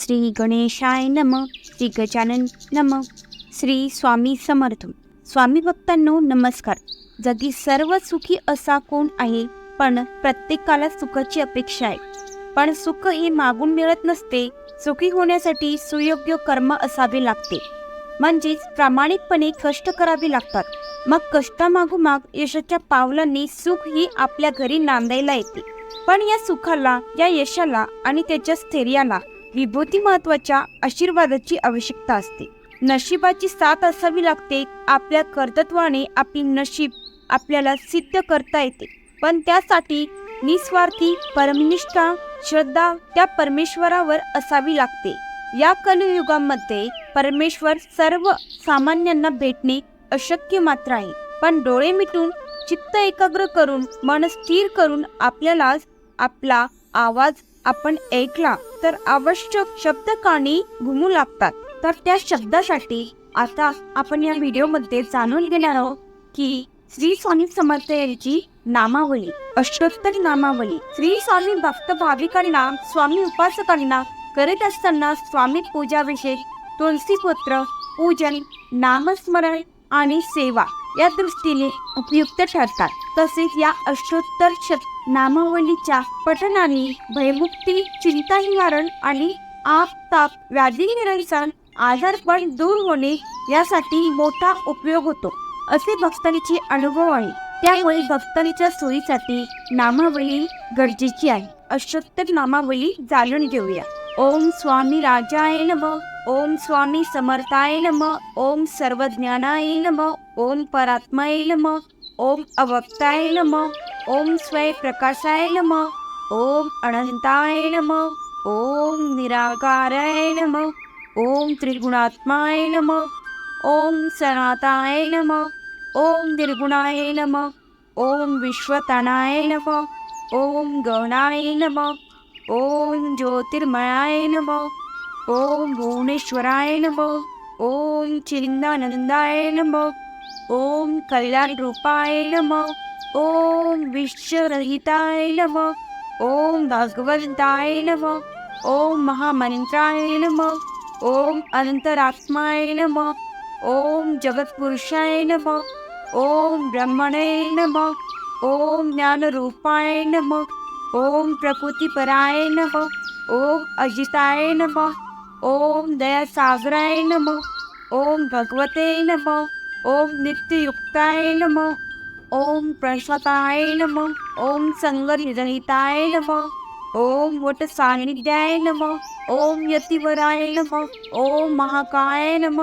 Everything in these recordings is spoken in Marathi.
श्री गणेशाय नम श्री गजानन नम श्री स्वामी समर्थ. स्वामी भक्तांनो नमस्कार. जगी सर्व सुखी असा कोण आहे? पण प्रत्येकाला सुखाची अपेक्षा आहे. पण सुख हे मागून मिळत नसते. सुखी होण्यासाठी सुयोग्य कर्म असावे लागते. म्हणजेच प्रामाणिकपणे कष्ट करावे लागतात. मग कष्टामागोमाग यशाच्या पावलांनी सुख ही आपल्या घरी नांदायला येते. पण या सुखाला या यशाला आणि त्याच्या स्थैर्याला विभूती महत्त्वाच्या आशीर्वादाची आवश्यकता असते. नशिबाची साथ असावी लागते आपल्या कर्तृत्वाने आपली नशीब आपल्याला सिद्ध करता येते. पण त्यासाठी निस्वार्थी परमनिष्ठा श्रद्धा त्या परमेश्वरावर असावी लागते. या कलियुगामध्ये परमेश्वर सर्व सामान्यांना भेटणे अशक्य मात्र आहे. पण डोळे मिटून चित्त एकाग्र करून मन स्थिर करून आपल्याला आपला आवाज आपण ऐकला तर आवश्यक शब्द काणी घुमू लागतात. तर त्या शब्दासाठी आता आपण या व्हिडिओमध्ये जाणून घेणार आहोत की श्री स्वामी समर्थ यांची नामावली अष्टोत्तर नामावली. श्री स्वामी भक्त भाविकांना स्वामी उपासकांना करीत असताना स्वामी पूजाभिषेक तुळशीपत्र पूजन नामस्मरण आणि सेवा या दृष्टीने उपयुक्त ठरतात. तसेच या अष्टोत्तर शत नामावलीच्या पठणाने भयमुक्ती चिंता निवारण आणि आपताप व्याधी निरसन आजारपण दूर होणे यासाठी मोठा उपयोग होतो असे भक्तांचे अनुभव आहे. त्यामुळे भक्तांच्या सोयीसाठी नामावली गरजेची आहे. अष्टोत्तर नामावली जाणून घेऊया. ओम स्वामी राजाय नम. ओम स्वामी समर्थाय नम. ओम सर्वज्ञानाय नम. ओम परात्माय नम. ओम अवक्ताय नम. ओम स्वय प्रकाशाय नम ओम अनंताय नम ओम निराकाराय नम ओम त्रिगुणात्माय नम ओम सनाताय नम ओम निर्गुणाय नम ओम विश्वतनाय नम ओम गौणाय नम ओम ज्योतिर्मयाय नम ओम भुवनेश्वराय नम ओम चिन्नानंदाय नम ओम कल्याण रूपाय नम ओम विश्वरहिताय नम ओम भगवंताय नम ओम महामंत्राय नम ओम अनंतरात्माय नम ओम जगत्पुरुषाय नम ओम ब्रह्मणे नम ओम ज्ञानरूपाय नम ओम प्रकृतिपराय नम ओम अजिताय नम ओम दयासागराय नम ओम भगवते नम ओम नित्ययुक्ताय नम ओम प्रश्वताय नम ओम संगनिरहिताय नम ओम वट सानिध्याय नम ओम यतिवराय नम ओम महाकाय नम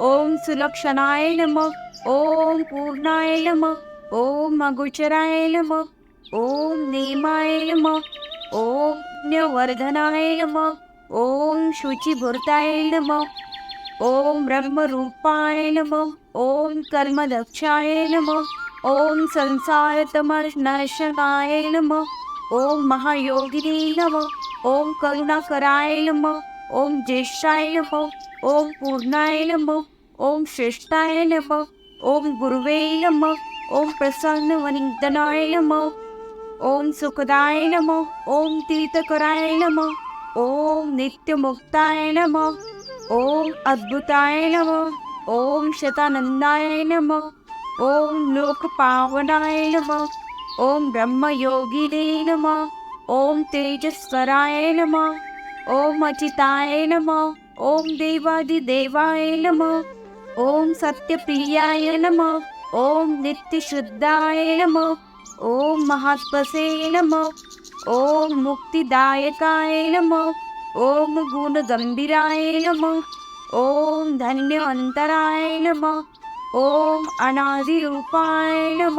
ओम सुलक्षणाय नम ओम पूर्णाय नम ओम अगोचराय नम ओम नेमाय नम ओम ज्ञवर्धनाय नम ओम शुचिभूर्ताय नम ओम ब्रह्मरूपाय नम ओम कर्मदक्षाय नम ओम संसारतमनाशनाय नम ओम महायोगिनी नम ओम करुणाकराय नम ओम ज्येष्ठाय नम ओम पूर्णाय नम ओम श्रेष्ठाय नम ओम गुरुवे नम ओम प्रसन्नवनिदनाय नम ओम सुखदाय नम ओम तीर्थकराय नम ओम नित्यमुक्ताय नम ओम अद्भुताय नम ओम शतानंदाय नम ओम लोकपावनाय नम ओम ब्रह्मयोगिने नम ओम तेजस्वराय नम ओम अचिताय नम ओम देवादिदेवाय नम ओम सत्यप्रियाय नम ओम नित्यशुद्धाय नम ओम महात्मसे नम ओम मुक्तिदायकाय नम ओम गुणगंभीराय नम ओम धन्यवंतराय नम ओम अनादिरूपाय नम।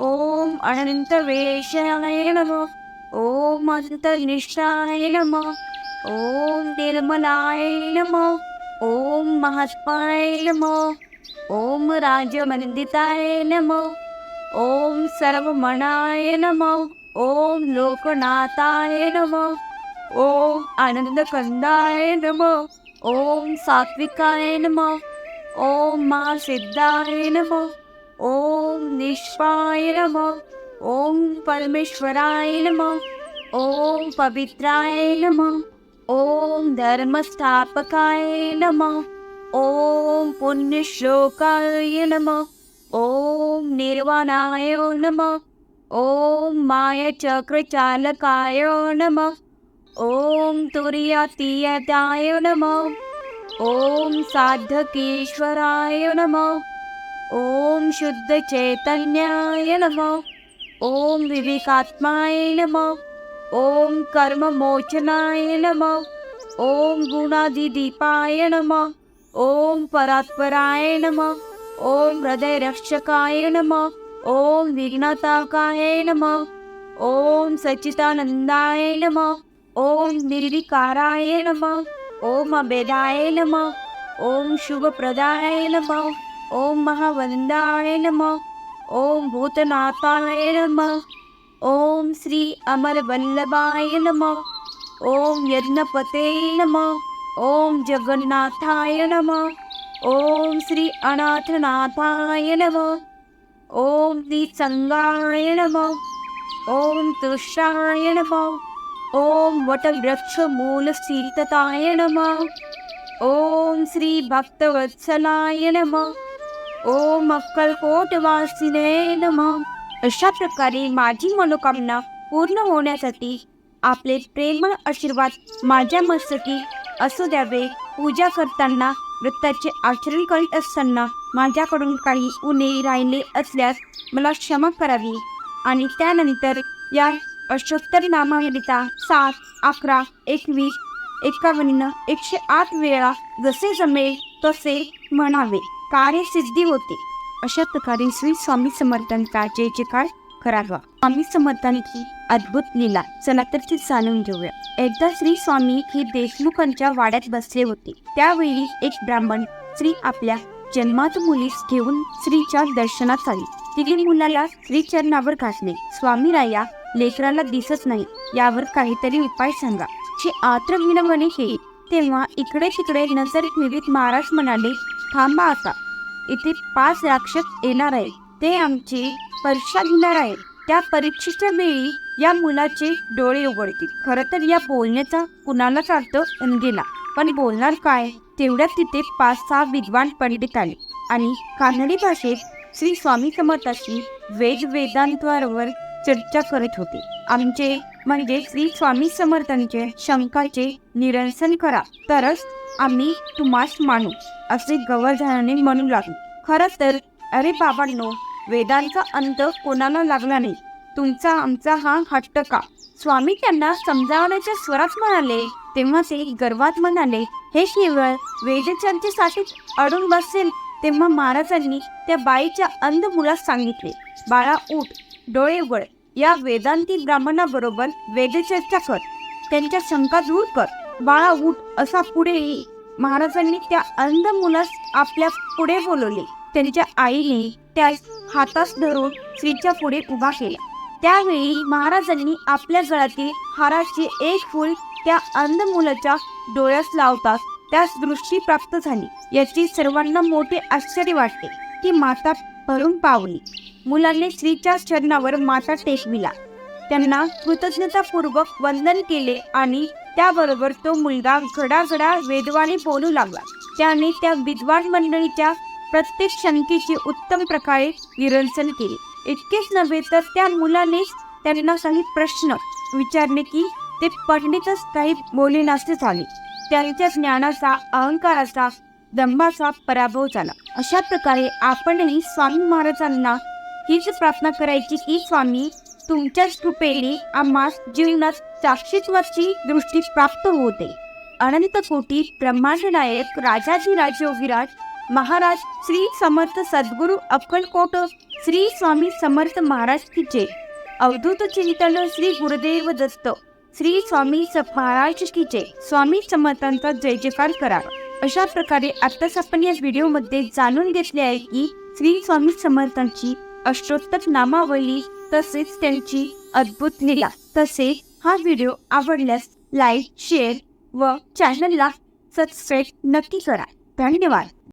ओम अनंतवेशाय नम। ओम अंतर्निष्ठाय नम। ओम निर्मलाय नम। ओम महात्माय नम। ओम राजमंदिताय नम। ओम सर्वमणाय नम। ओम लोकनाथाय नम। ओम आनंदकंदाय नम। ओम सात्विकाय नम। ओम महासिद्धाय नम ओम निष्पाय नम ओम परमेश्वराय नम ओम पवित्राय नम ओम धर्मस्थापकाय नम ओम पुण्यश्लोकाय नम ओम निर्वाणाय नम ओम मायचक्रचालकाय नम ओम तुर्यातीयताय नम ओम साधकेश्वराय नम। ओम शुद्ध चैतन्याय नम। ओम विवेकात्माय नम। ओम कर्ममोचनाय नम। ओम गुणादिदीपाय नम। ओम परात्पराय नम। ओम हृदयरक्षकाय नम। ओम विघ्नताकाय नम। ओम सच्चिदानंदाय नम। ओम निर्विकाराय नम। ओम अभेदाय नम। ओम शुभप्रदाय नम। ओम महावंदाय नम। ओम भूतनाथाय नम। ओम श्री अमरवल्लभाय नम। ओम यज्ञपते नम। ओम जगन्नाथाय नम। ओम श्री अनाथनाथाय नम। ओम निसंगाय नम। ओम तुषाय नम। ओम वटवृक्ष मूल ॐ श्रीभक्तवत्सलाय ओम श्री ओम अक्कलकोटवासिने नमः। अशा प्रकारे माझी मनोकामना पूर्ण होण्यासाठी आपले प्रेमळ आशीर्वाद माझ्या मस्तकी असू द्यावे पूजा करताना व्रताचे आचरण करीत असताना माझ्याकडून काही उणे राहिले असल्यास मला क्षमा करावी आणि त्यानंतर या अष्टोत्तर नामावलीचा सात अकरा एकवीस एकावन्न एकशे आठ वेळा जसे जमेल तसे म्हणावे. कार्यसिद्धी होते. अशा प्रकारे श्री स्वामी समर्थांचा जय जयकार करावा. स्वामी समर्थांची अद्भुत लीला चला तर ती जाणून घेऊया. एकदा श्री स्वामी हे देशमुखांच्या वाड्यात बसले होते. त्यावेळी एक ब्राह्मण श्री आपल्या जन्मात मुलीस घेऊन श्रीच्या दर्शनात आली. तिने मुलाला श्री चरणावर स्वामीराया स्वामी राया लेकराला दिसत नाही. यावर काहीतरी उपाय सांगा. जे आत्र विनवणे हे. तेव्हा इकडे तिकडे नजर फिरवीत महाराज म्हणाले थांबा आता. इथे पाच राक्षस येणार आहे ते आमची परीक्षा घेणार आहे त्या परीक्षेच्या वेळी या मुलाचे डोळे उघडतील. खरं तर या बोलण्याचा कुणालाच अर्थ गेला पण बोलणार काय? तेवढ्यात तिथे पाच सहा विद्वान पंडित आले आणि कानडी भाषेत श्री स्वामी समर्थाशी वेद वेदांतावर चर्चा करत होते. आमचे म्हणजे श्री स्वामी समर्थांचे शंकाचे निरसन करा. तरच आम्ही तुम्हास मानू असे गवर्धनाने म्हणू लागले. खरं तर अरे बाबांनो वेदांचा अंत कोणाला लागला नाही? तुमचा आमचा हा हट्ट का? स्वामी त्यांना समजावण्याच्या स्वरात म्हणाले तेव्हा ते गर्वात म्हणाले हे केवळ वेदचर्चेसाठी अडून बसेल तेव्हा महाराजांनी त्या बाईच्या अंध मुलास सांगितले बाळा उठ. डोळे उघड. या वेदांती ब्राह्मणाबरोबर वेदचर्चा कर. त्यांच्या शंका दूर कर. बाळा उठ. असा पुढे महाराजांनी त्या अंध मुलास आपल्या पुढे बोलवले. त्यांच्या आईने त्या हातास धरून स्त्रीच्या पुढे उभा केला. त्यावेळी महाराजांनी आपल्या गळ्यातील हाराचे एक फूल त्या अंध मुलाच्या डोळ्यास लावताच त्यास दृष्टी प्राप्त झाली. याची सर्वांना मोठे आश्चर्य वाटते. ती माता भरून पावली. मुलाने स्त्रीच्या चरणावर माता टेकविला. त्यांना कृतज्ञतापूर्वक वंदन केले आणि त्याबरोबर तो मुलगा घडाघडा वेदवाने बोलू लागला. त्याने त्या विद्वान मंडळीच्या प्रत्येक शंकेची उत्तम प्रकारे निरसन केले. इतकेच नव्हे तर त्या मुलानेच त्यांना काही प्रश्न विचारले की ते पंडितच काही बोलेनासे झाले. त्यांच्या ज्ञानाचा अहंकाराचा दंभाचा पराभव झाला. अशा प्रकारे आपणही स्वामी महाराजांना हीच प्रार्थना करायची की स्वामी तुमच्याच कृपेने आम्हास जीवनात साक्षीत्वाची दृष्टी प्राप्त होते. अनंत कोटी ब्रह्मांड नायक राजाजी विराट महाराज श्री समर्थ सद्गुरु अक्कलकोट श्री स्वामी समर्थ महाराज तिचे अवधूत चिंतन श्री गुरुदेव दत्त. श्री स्वामी स- महाराज की जय स्वामी समर्थांचा जय जयकार करा अशा प्रकारे आत्ताच आपण या व्हिडिओमध्ये जाणून घेतले आहे की श्री स्वामी समर्थांची अष्टोत्तर नामावली तसेच त्यांची अद्भुत लीला. तसेच हा व्हिडिओ आवडल्यास लाईक शेअर व चॅनलला सबस्क्राईब नक्की करा. धन्यवाद.